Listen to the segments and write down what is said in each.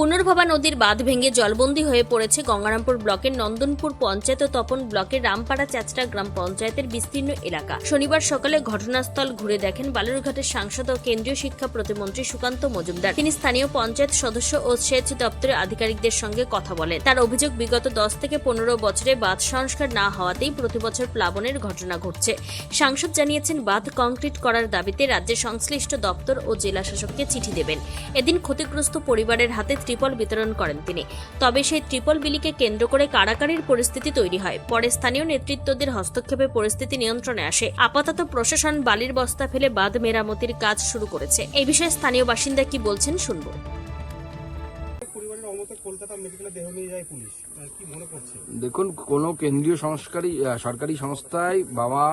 পুনর্ভবা নদীর বাঁধ ভেঙে জলবন্দী হয়ে পড়েছে গঙ্গারামপুর ব্লকের নন্দনপুর পঞ্চায়েত ও তপন ব্লকের রামপাড়া চাচড়া গ্রাম পঞ্চায়েতের বিস্তীর্ণ এলাকা। শনিবার সকালে ঘটনাস্থল ঘুরে দেখেন বালুরঘাটের সাংসদ ও কেন্দ্রীয় শিক্ষা প্রতিমন্ত্রী সুকান্ত মজুমদার। তিনি স্থানীয় পঞ্চায়েত সদস্য ও সেচ দপ্তরের আধিকারিকদের সঙ্গে কথা বলেন। তার অভিযোগ, বিগত দশ থেকে পনেরো বছরে বাঁধ সংস্কার না হওয়াতেই প্রতিবছর প্লাবনের ঘটনা ঘটছে। সাংসদ জানিয়েছেন, বাঁধ কংক্রিট করার দাবিতে রাজ্যের সংশ্লিষ্ট দপ্তর ও জেলা শাসককে চিঠি দেবেন। এদিন ক্ষতিগ্রস্ত পরিবারের হাতে ত্রিপল বিতরণ করেন তিনি। তবে সেই ত্রিপল বিলিকে কেন্দ্র করে কারাকারির পরিস্থিতি তৈরি হয়। পরে স্থানীয় নেতৃত্বদের হস্তক্ষেপে পরিস্থিতি নিয়ন্ত্রণে আসে। আপাতত প্রশাসন বালির বস্তা ফেলে বাঁধ মেরামতির কাজ শুরু করেছে। এই বিষয়ে স্থানীয় বাসিন্দা কি বলছেন শুনব। পরিবারের অমতে কলকাতা মেডিকেলে দেহ নিয়ে যায় পুলিশ। আহ, কি মনে করছে? দেখুন কোন কেন্দ্রীয় সংস্কারী সরকারি সংস্থায় বাবা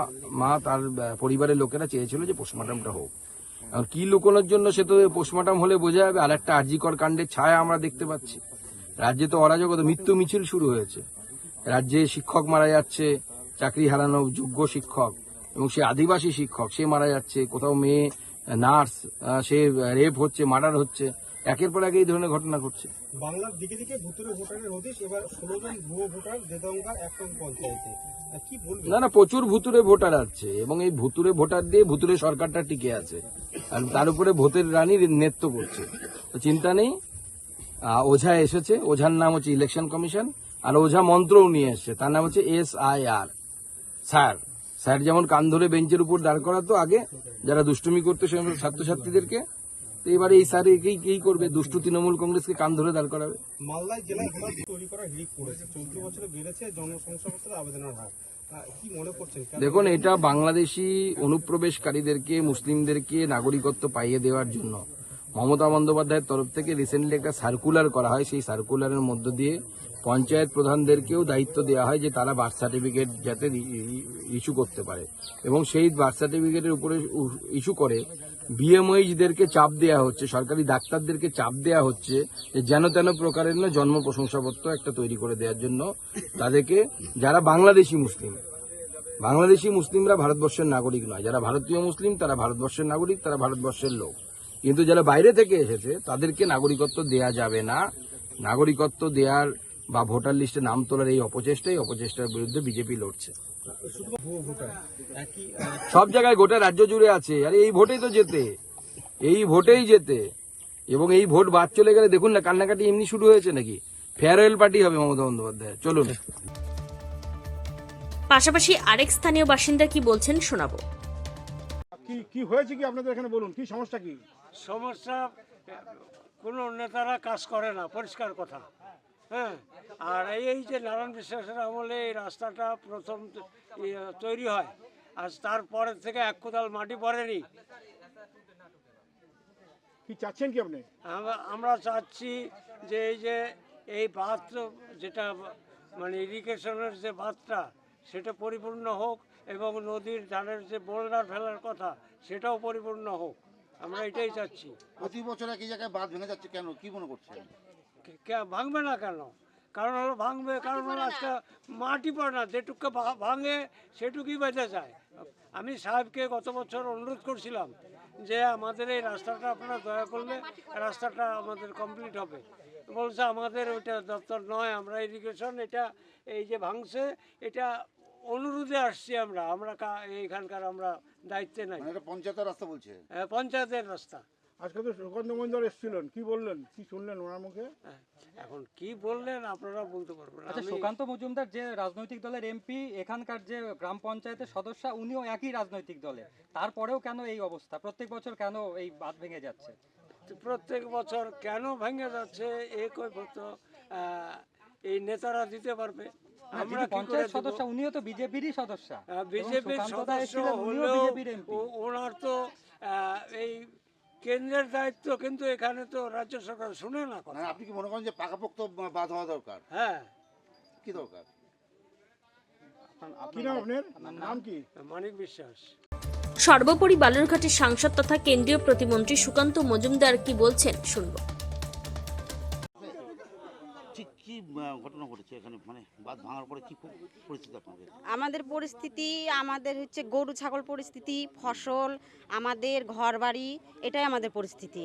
মা তার পরিবারের লোকেরা চেয়েছিল যে পোস্টমর্টমটা হোক। আর কি লুকোনোর জন্য সে তো পোস্টমর্টম হলে বোঝা যাবে আর একটা আর্জিকর কাণ্ডের ছায়া আমরা দেখতে পাচ্ছি। রাজ্যে তো অরাজকতা মৃত্যু মিছিল শুরু হয়েছে। রাজ্যে শিক্ষক মারা যাচ্ছে চাকরি হারানো যোগ্য শিক্ষক এবং সে আদিবাসী শিক্ষক সে মারা যাচ্ছে কোথাও মেয়ে নার্স সে রেপ হচ্ছে মার্ডার হচ্ছে একের পর এক এই ধরনের ঘটনা ঘটছে। বাংলার দিকে দিকে ভুতুরে ভোটারের হদিশ এবার ষোলো জন ভুয়ো ভোটার দেদঙ্গা একদম পঞ্চায়েতে। না না প্রচুর ভুতুরে ভোটার আছে এবং এই ভুতুরে ভোটার দিয়ে ভুতুরে সরকারটা টিকে আছে। আর তার উপরে ভোটের রানী নৃত্য করছে। তো চিন্তা নেই ওঝা এসেছে। ওঝার নাম হচ্ছে ইলেকশন কমিশন আর ওঝা মন্ত্রও নিয়ে এসছে। তার নাম হচ্ছে S I R. Sir sir যেমন কান ধরে বেঞ্চের উপর দাঁড় করাতো আগে, যারা দুষ্টুমি করতো সমস্ত ছাত্রছাত্রীদেরকে, তো এবারে এই স্যার একেই কি করবে? দুষ্টু তৃণমূল কংগ্রেসকে কান ধরে দাঁড় করাবে। মালদায় জেলায় তৈরি করা হিড়িক পড়েছে। চলতি বছরে বেড়েছে জনসংখ্যাপত্রের আবেদনের হার। দেখুন, এটা বাংলাদেশি অনুপ্রবেশকারীদেরকে, মুসলিমদেরকে নাগরিকত্ব পাইয়ে দেওয়ার জন্য। মমতা বন্দ্যোপাধ্যায়ের তরফ থেকে রিসেন্টলি একটা সার্কুলার করা হয়। সেই সার্কুলারের মধ্য দিয়ে পঞ্চায়েত প্রধানদেরকেও দায়িত্ব দেওয়া হয় যে তারা বার্থ সার্টিফিকেট যাতে ইস্যু করতে পারে। এবং সেই বার্থ সার্টিফিকেটের উপরে ইস্যু করে বিএমওইচদেরকে চাপ দেওয়া হচ্ছে, সরকারি ডাক্তারদেরকে চাপ দেওয়া হচ্ছে যে যেন তেন প্রকারের না জন্ম প্রশংসাপত্র একটা তৈরি করে দেওয়ার জন্য তাদেরকে, যারা বাংলাদেশি মুসলিম বাংলাদেশি মুসলিমরা ভারতবর্ষের নাগরিক নয়। যারা ভারতীয় মুসলিম, তারা ভারতবর্ষের নাগরিক, তারা ভারতবর্ষের লোক। কিন্তু যারা বাইরে থেকে এসেছে, তাদেরকে নাগরিকত্ব দেয়া যাবে না। নাগরিকত্ব দেওয়ার বা ভোটার লিস্টে নাম তোলার এই অপচেষ্টা এই অপচেষ্টার বিরুদ্ধে বিজেপি লড়ছে। সব জায়গায় গোটা রাজ্য জুড়ে আছে। আর এই ভোটেই তো যেতে এই ভোটেই যেতে এবং এই ভোট বাদ চলে গেলে দেখুন না, কান্নাকাটি এমনি শুরু হয়েছে নাকি? ফেয়ারওয়েল পার্টি হবে মমতা বন্দ্যোপাধ্যায় চলুন। পাশাপাশি আরেক স্থানীয় বাসিন্দা কি বলছেন শোনাবো। কি কি হয়েছে কি আপনাদের এখানে বলুন কি সমস্যা কি? সমস্যা কোনো নেতারা কাজ করে না পরিষ্কার কথা। হ্যাঁ আর এই যে নারায়ণ বিশ্বাসের আমলে এই রাস্তাটা প্রথম ইয়ে তৈরি হয় আর তারপরের থেকে এক কোদাল মাটি পড়েনি। কি চাচ্ছেন কি আপনি? আমরা- আমরা চাচ্ছি যে এই যে এই বাঁধ যেটা মানে ইরিগেশনের যে বাঁধটা সেটা পরিপূর্ণ হোক এবং নদীর ধারের যে বোল্ডার ফেলার কথা সেটাও পরিপূর্ণ হোক। আমরা এটাই চাচ্ছি। প্রতি বছর একই জায়গায় বাঁধ ভেঙে যাচ্ছে কেন? কি মনে করছেন? ভাঙবে না কেন? কারণ হলো ভাঙবে কারণ হলো আজকে মাটি পড়ে না যেটুকু ভা- ভাঙে সেটুকুই বেঁচে যায়। আমি সাহেবকে গত বছর অনুরোধ করছিলাম যে আমাদের এই রাস্তাটা আপনারা দয়া করলে রাস্তাটা আমাদের কমপ্লিট হবে। বলছে আমাদের ওইটা দপ্তর নয় আমরা ইরিগেশন এটা এই যে ভাঙছে এটা অনুরোধে আসছি আমরা আমরা কা- এইখানকার আমরা দায়িত্বে নাই। মানে পঞ্চায়েতের রাস্তা বলছে? আহ, পঞ্চায়েতের রাস্তা। আজকে তো সুগন্ধ মন্দির এসেছিলেন কি বললেন? কি শুনলেন ওনার মুখে? হ্যাঁ, এখন কি বললেন আপনারা বলতে পারবেন আচ্ছা সুকান্ত মজুমদার যে রাজনৈতিক দলের এমপি এখানকার যে গ্রাম পঞ্চায়েতের সদস্য উনিও একই রাজনৈতিক দলে। তারপরেও কেন এই অবস্থা? প্রত্যেক বছর কেন এই বাদ ভেঙে যাচ্ছে? প্রত্যেক বছর কেন ভেঙে যাচ্ছে এ কৈফত এই নেতারা দিতে পারবে? আমরা যিনি কি করে পঞ্চায়েত সদস্য উনিও তো বিজেপিরই সদস্য। বিজেপির সদস্য হলেও বিজেপির এমপি। ও- ওনার তো এই কেন্দ্রের দায়িত্ব কিন্তু এখানে তো রাজ্য সরকার শুনে না কথা। মানে আপনি কি মনে করেন যে পাকাপোক্ত বাঁধ হওয়া দরকার? হ্যাঁ। কি দরকার? কি নাম আপনার? নাম কি? মানিক বিশ্বাস। সর্বোপরি বালুরঘাটের সাংসদ তথা কেন্দ্রীয় প্রতিমন্ত্রী সুকান্ত মজুমদার কি বলছেন? শুনব। ঘটনা ঘটেছে এখানে মানে বাঁধ ভাঙার পরে কি পরিস্থিতি আপনাদের? আমাদের পরিস্থিতি আমাদের হচ্ছে গরু ছাগল পরিস্থিতি ফসল আমাদের ঘর বাড়ি এটাই আমাদের পরিস্থিতি।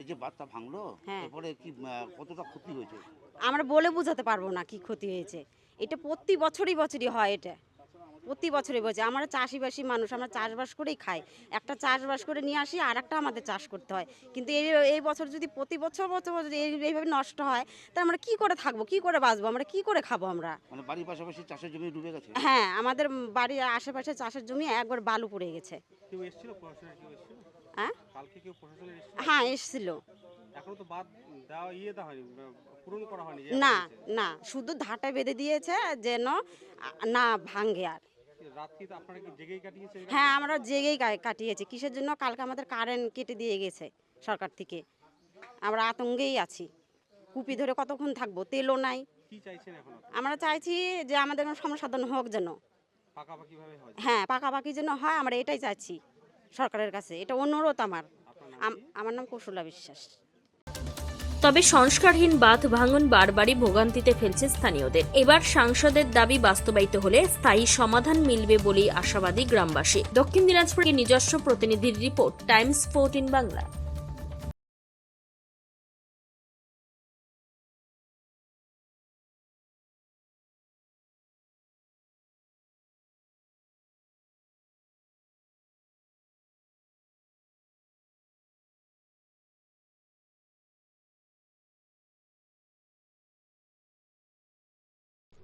এই যে বাঁধটা ভাঙলো হ্যাঁ। কি কতটা ক্ষতি হয়েছে? আমরা বলে বোঝাতে পারব না কি ক্ষতি হয়েছে। এটা প্রতি বছরই বছরই হয় এটা। প্রতি বছরই বছর আমরা চাষিবাসী মানুষ আমরা চাষবাস করেই খাই। একটা চাষবাস করে নিয়ে আসি আর একটা আমাদের চাষ করতে হয়। কিন্তু এই এই বছর যদি প্রতি বছর বছর বছর এই- এইভাবে নষ্ট হয় তা আমরা কি করে থাকব? কি করে বাঁচবো? আমরা কি করে খাব আমরা? মানে বাড়ির পাশাপাশি চাষের জমি ডুবে গেছে। হ্যাঁ আমাদের বাড়ির আশেপাশে চাষের জমি একবার বালু পড়ে গেছে। হ্যাঁ? হ্যাঁ এসছিল। এখনও তো বাদ দেওয়া ইয়ে যে না না শুধু ধাটা বেঁধে দিয়েছে যেন না ভাঙ্গে আর। হ্যাঁ আমরা জেগেই কাটিয়েছি। কিসের জন্য? কালকে আমাদের কারেন্ট কেটে দিয়ে গেছে সরকার থেকে। আমরা আতঙ্কেই আছি। কুপি ধরে কতক্ষণ থাকব? তেলও নাই? আমরা চাইছি যে আমাদের কোনো সমাধান হোক যেন। হয়। পাকাপাকি যেন হয় আমরা এটাই চাইছি সরকারের কাছে। এটা অনুরোধ আমার। আমার নাম কৌশলা বিশ্বাস। তবে সংস্কারহীন বাঁধ ভাঙন বারবারই ভোগান্তিতে ফেলছে স্থানীয়দের। এবার সাংসদের দাবি বাস্তবায়িত হলে স্থায়ী সমাধান মিলবে বলেই আশাবাদী গ্রামবাসী। দক্ষিণ দিনাজপুরের নিজস্ব প্রতিনিধির রিপোর্ট, টাইমস ফোর্টিন বাংলা